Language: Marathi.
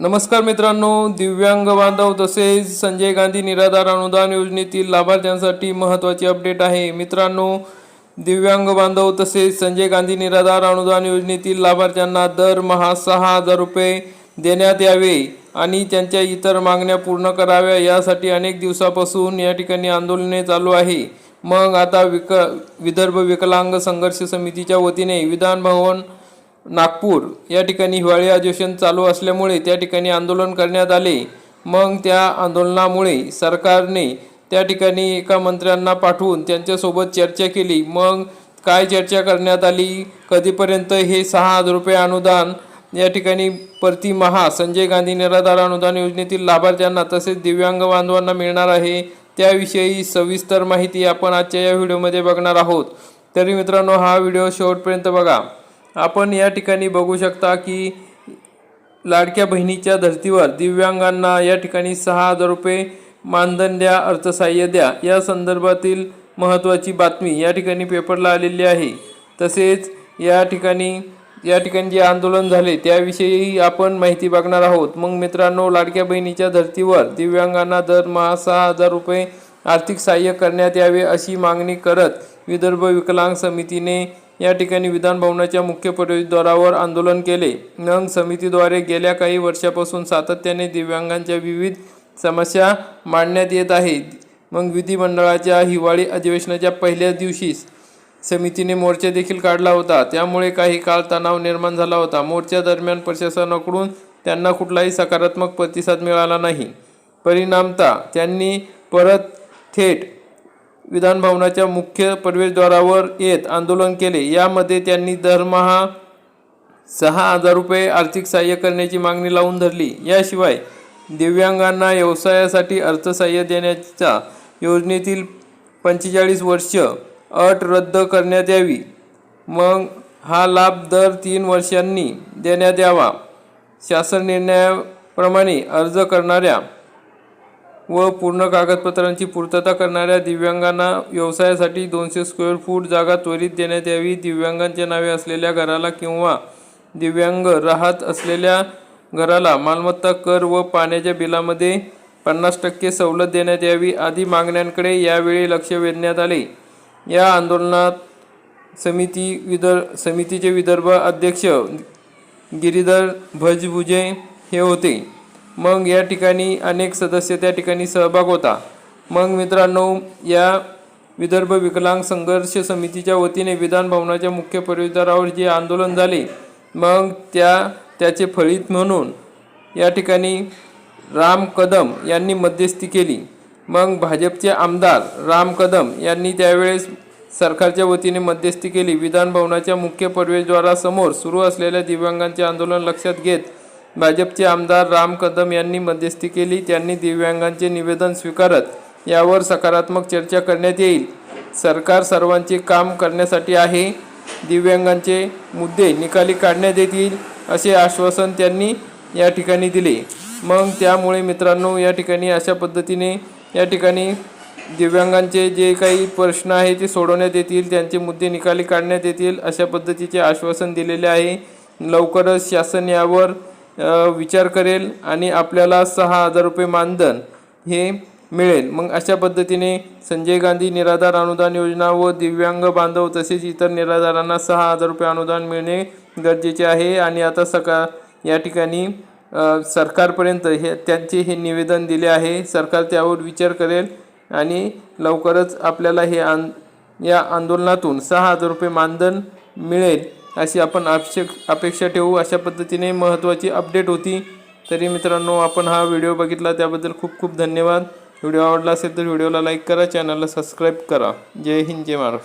नमस्कार मित्रांनो दिव्यांग बांधव तसेच संजय गांधी निराधार अनुदान योजनेतील लाभार्थ्यांसाठी महत्त्वाची अपडेट आहे. मित्रांनो दिव्यांग बांधव तसेच संजय गांधी निराधार अनुदान योजनेतील लाभार्थ्यांना दरमहा सहा हजार रुपये देण्यात यावे आणि त्यांच्या इतर मागण्या पूर्ण कराव्या यासाठी अनेक दिवसापासून या ठिकाणी आंदोलने चालू आहे. मग आता विक विदर्भ विकलांग संघर्ष समितीच्या वतीने विधान भवन नागपूर. या ठिकाणी हिवाळी अधिवेशन चालू असल्यामुळे त्या ठिकाणी आंदोलन करण्यात आले. मग त्या आंदोलनामुळे सरकारने त्या ठिकाणी एका मंत्र्यांना पाठवून त्यांच्यासोबत चर्चा केली. मग काय चर्चा करण्यात आली? कधीपर्यंत हे सहा हजार रुपये अनुदान या ठिकाणी प्रतिमहा संजय गांधी निराधार अनुदान योजनेतील लाभार्थ्यांना तसेच दिव्यांग बांधवांना मिळणार आहे त्याविषयी सविस्तर माहिती आपण आजच्या या व्हिडिओमध्ये बघणार आहोत. तरी मित्रांनो हा व्हिडिओ शेवटपर्यंत बघा. आपण या ठिकाणी बघू शकता की लाडक्या बहिणीच्या धर्तीवर दिव्यांगांना या ठिकाणी सहा हजार रुपये मानधन द्या अर्थसहाय्य द्या. या संदर्भातील महत्त्वाची बातमी या ठिकाणी पेपरला आलेली आहे. तसेच या ठिकाणी या ठिकाणी जे आंदोलन झाले त्याविषयी आपण माहिती बघणार आहोत. मग मित्रांनो लाडक्या बहिणीच्या धर्तीवर दिव्यांगांना दरमहा सहा हजार रुपये आर्थिक सहाय्य करण्यात यावे अशी मागणी करत विदर्भ विकलांग समितीने या ठिकाणी विधानभवनाच्या मुख्य प्रवेशद्वारावर आंदोलन केले. नंग समितीद्वारे गेल्या काही वर्षापासून सातत्याने दिव्यांगांच्या विविध समस्या मांडण्यात येत आहेत. मग विधिमंडळाच्या हिवाळी अधिवेशनाच्या पहिल्याच दिवशी समितीने मोर्चा देखील काढला होता. त्यामुळे काही काळ तणाव निर्माण झाला होता. मोर्चा दरम्यान प्रशासनाकडून त्यांना कुठलाही सकारात्मक प्रतिसाद मिळाला नाही. परिणामता त्यांनी परत थेट विधानभवनाच्या मुख्य प्रवेशद्वारावर येत आंदोलन केले. यामध्ये त्यांनी दरमहा सहा हजार रुपये आर्थिक सहाय्य करण्याची मागणी लावून धरली. याशिवाय दिव्यांगांना व्यवसायासाठी अर्थसहाय्य देण्याच्या योजनेतील पंचेचाळीस वर्ष अट रद्द करण्यात यावी. मग हा लाभ दर तीन वर्षांनी देण्यात यावा. शासन निर्णयाप्रमाणे अर्ज करणाऱ्या व पूर्ण कागदपत्रांची पूर्तता करणाऱ्या दिव्यांगांना व्यवसायासाठी दोनशे स्क्वेअर फूट जागा त्वरित देण्यात यावी. दिव्यांगांच्या नावे असलेल्या घराला किंवा दिव्यांग राहत असलेल्या घराला मालमत्ता कर व पाण्याच्या बिलामध्ये पन्नास टक्के सवलत देण्यात यावी. आदी मागण्यांकडे यावेळी लक्ष वेधण्यात आले. या आंदोलनात समिती विदर समितीचे विदर्भ अध्यक्ष गिरीधर भजभुजे हे होते. मग या ठिकाणी अनेक सदस्य त्या ठिकाणी सहभाग होता. मग मित्रांनो या विदर्भ विकलांग संघर्ष समितीच्या वतीने विधान भवनाच्या मुख्य प्रवेशद्वारावर जे आंदोलन झाले मग त्या त्याचे फळीत म्हणून या ठिकाणी राम कदम यांनी मध्यस्थी केली. मग भाजपचे आमदार राम कदम यांनी त्यावेळेस सरकारच्या वतीने मध्यस्थी केली. विधान भवनाच्या मुख्य प्रवेशद्वारासमोर सुरू असलेल्या दिव्यांगांचे आंदोलन लक्षात घेत भाजपचे आमदार राम कदम यांनी मध्यस्थी केली. त्यांनी दिव्यांगांचे निवेदन स्वीकारत यावर सकारात्मक चर्चा करण्यात येईल. सरकार सर्वांचे काम करण्यासाठी आहे. दिव्यांगांचे मुद्दे निकाली काढण्यात येतील असे आश्वासन त्यांनी या ठिकाणी दिले. मग त्यामुळे मित्रांनो या ठिकाणी अशा पद्धतीने या ठिकाणी दिव्यांगांचे जे काही प्रश्न आहे ते सोडवण्यात येतील त्यांचे मुद्दे निकाली काढण्यात येतील अशा पद्धतीचे आश्वासन दिलेले आहे. लवकरच शासन यावर विचार करेल आणि आपल्याला सहा हजार रुपये मानधन हे मिळेल. मग अशा पद्धतीने संजय गांधी निराधार अनुदान योजना व दिव्यांग बांधव तसेच इतर निराधारांना सहा हजार रुपये अनुदान मिळणे गरजेचे आहे आणि आता सका या ठिकाणी सरकारपर्यंत हे त्यांचे हे निवेदन दिले आहे. सरकार त्यावर विचार करेल आणि लवकरच आपल्याला हे आं या आंदोलनातून सहा हजार रुपये मानधन मिळेल. अशी आपण अपेक्षा अपेक्षा ठेवू. अशा पद्धतीने महत्त्वाची अपडेट होती. तरी मित्रांनो आपण हा व्हिडिओ बघितला. त्याबद्दल खूप खूप धन्यवाद. व्हिडिओ आवडला असेल तर व्हिडिओला लाईक करा. चॅनलला सबस्क्राईब करा. जय हिंद जय महाराष्ट्र.